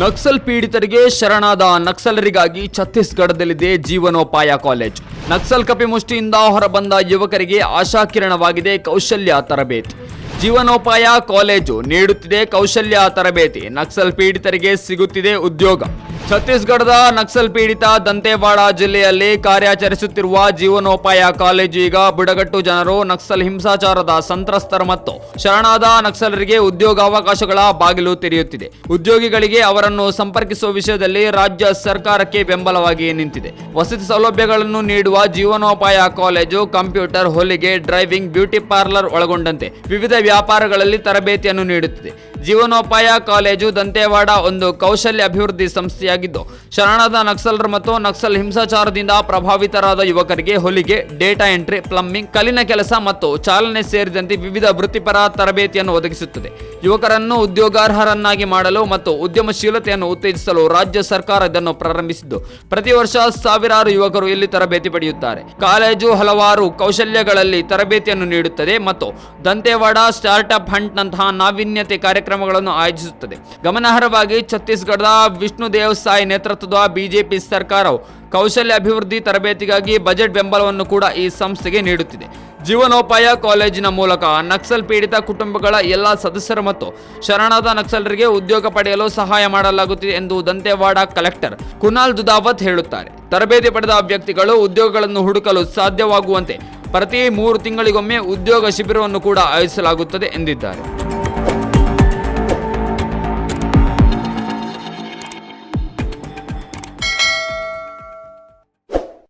ನಕ್ಸಲ್ ಪೀಡಿತರಿಗೆ ಶರಣಾದ ನಕ್ಸಲರಿಗಾಗಿ ಛತ್ತೀಸ್ಗಢದಲ್ಲಿದೆ ಜೀವನೋಪಾಯ ಕಾಲೇಜ್. ನಕ್ಸಲ್ ಕಪಿಮುಷ್ಟಿಯಿಂದ ಹೊರಬಂದ ಯುವಕರಿಗೆ ಆಶಾಕಿರಣವಾಗಿದೆ ಕೌಶಲ್ಯ ತರಬೇತಿ. ಜೀವನೋಪಾಯ ಕಾಲೇಜು ನೀಡುತ್ತಿದೆ ಕೌಶಲ್ಯ ತರಬೇತಿ. ನಕ್ಸಲ್ ಪೀಡಿತರಿಗೆ ಸಿಗುತ್ತಿದೆ ಉದ್ಯೋಗ. ಛತ್ತೀಸ್ಗಢದ ನಕ್ಸಲ್ ಪೀಡಿತ ದಂತೇವಾಡ ಜಿಲ್ಲೆಯಲ್ಲಿ ಕಾರ್ಯಾಚರಿಸುತ್ತಿರುವ ಜೀವನೋಪಾಯ ಕಾಲೇಜು ಈಗ ಬುಡಗಟ್ಟು ಜನರು ನಕ್ಸಲ್ ಹಿಂಸಾಚಾರದ ಸಂತ್ರಸ್ತರ ಮತ್ತು ಶರಣಾದ ನಕ್ಸಲರಿಗೆ ಉದ್ಯೋಗಾವಕಾಶಗಳ ಬಾಗಿಲು ತೆರೆಯುತ್ತಿದೆ. ಉದ್ಯೋಗಿಗಳಿಗೆ ಅವರನ್ನು ಸಂಪರ್ಕಿಸುವ ವಿಷಯದಲ್ಲಿ ರಾಜ್ಯ ಸರ್ಕಾರಕ್ಕೆ ಬೆಂಬಲವಾಗಿ ನಿಂತಿದೆ. ವಸತಿ ಸೌಲಭ್ಯಗಳನ್ನು ನೀಡುವ ಜೀವನೋಪಾಯ ಕಾಲೇಜು ಕಂಪ್ಯೂಟರ್, ಹೊಲಿಗೆ, ಡ್ರೈವಿಂಗ್, ಬ್ಯೂಟಿ ಪಾರ್ಲರ್ ಒಳಗೊಂಡಂತೆ ವಿವಿಧ ವ್ಯಾಪಾರಗಳಲ್ಲಿ ತರಬೇತಿಯನ್ನು ನೀಡುತ್ತಿದೆ. ಜೀವನೋಪಾಯ ಕಾಲೇಜು ದಂತೇವಾಡ ಒಂದು ಕೌಶಲ್ಯ ಅಭಿವೃದ್ಧಿ ಸಂಸ್ಥೆಯಾಗಿದ್ದು, ಶರಣಾದ ನಕ್ಸಲರು ಮತ್ತು ನಕ್ಸಲ್ ಹಿಂಸಾಚಾರದಿಂದ ಪ್ರಭಾವಿತರಾದ ಯುವಕರಿಗೆ ಹೊಲಿಗೆ, ಡೇಟಾ ಎಂಟ್ರಿ, ಪ್ಲಂಬಿಂಗ್, ಕಲ್ಲಿನ ಕೆಲಸ ಮತ್ತು ಚಾಲನೆ ಸೇರಿದಂತೆ ವಿವಿಧ ವೃತ್ತಿಪರ ತರಬೇತಿಯನ್ನು ಒದಗಿಸುತ್ತದೆ. ಯುವಕರನ್ನು ಉದ್ಯೋಗಾರ್ಹರನ್ನಾಗಿ ಮಾಡಲು ಮತ್ತು ಉದ್ಯಮಶೀಲತೆಯನ್ನು ಉತ್ತೇಜಿಸಲು ರಾಜ್ಯ ಸರ್ಕಾರ ಇದನ್ನು ಪ್ರಾರಂಭಿಸಿದ್ದು, ಪ್ರತಿ ವರ್ಷ ಸಾವಿರಾರು ಯುವಕರು ಇಲ್ಲಿ ತರಬೇತಿ ಪಡೆಯುತ್ತಾರೆ. ಕಾಲೇಜು ಹಲವಾರು ಕೌಶಲ್ಯಗಳಲ್ಲಿ ತರಬೇತಿಯನ್ನು ನೀಡುತ್ತದೆ ಮತ್ತು ದಂತೇವಾಡ ಸ್ಟಾರ್ಟ್ಅಪ್ ಹಂಟ್ನಂತಹ ನಾವೀನ್ಯತೆ ಕಾರ್ಯಕ್ರಮಗಳನ್ನು ಆಯೋಜಿಸುತ್ತದೆ. ಗಮನಾರ್ಹವಾಗಿ ಛತ್ತೀಸ್ಗಢದ ವಿಷ್ಣು ದೇವ್ ಸಾಯ್ ನೇತೃತ್ವದ ಬಿಜೆಪಿ ಸರ್ಕಾರವು ಕೌಶಲ್ಯ ಅಭಿವೃದ್ಧಿ ತರಬೇತಿಗಾಗಿ ಬಜೆಟ್ ಬೆಂಬಲವನ್ನು ಕೂಡ ಈ ಸಂಸ್ಥೆಗೆ ನೀಡುತ್ತಿದೆ. ಜೀವನೋಪಾಯ ಕಾಲೇಜಿನ ಮೂಲಕ ನಕ್ಸಲ್ ಪೀಡಿತ ಕುಟುಂಬಗಳ ಎಲ್ಲ ಸದಸ್ಯರು ಮತ್ತು ಶರಣಾದ ನಕ್ಸಲರಿಗೆ ಉದ್ಯೋಗ ಪಡೆಯಲು ಸಹಾಯ ಮಾಡಲಾಗುತ್ತಿದೆ ಎಂದು ದಂತೇವಾಡ ಕಲೆಕ್ಟರ್ ಕುನಾಲ್ ದುದಾವತ್ ಹೇಳುತ್ತಾರೆ. ತರಬೇತಿ ಪಡೆದ ವ್ಯಕ್ತಿಗಳು ಉದ್ಯೋಗಗಳನ್ನು ಹುಡುಕಲು ಸಾಧ್ಯವಾಗುವಂತೆ ಪ್ರತಿ ಮೂರು ತಿಂಗಳಿಗೊಮ್ಮೆ ಉದ್ಯೋಗ ಶಿಬಿರವನ್ನು ಕೂಡ ಆಯೋಜಿಸಲಾಗುತ್ತದೆ ಎಂದಿದ್ದಾರೆ.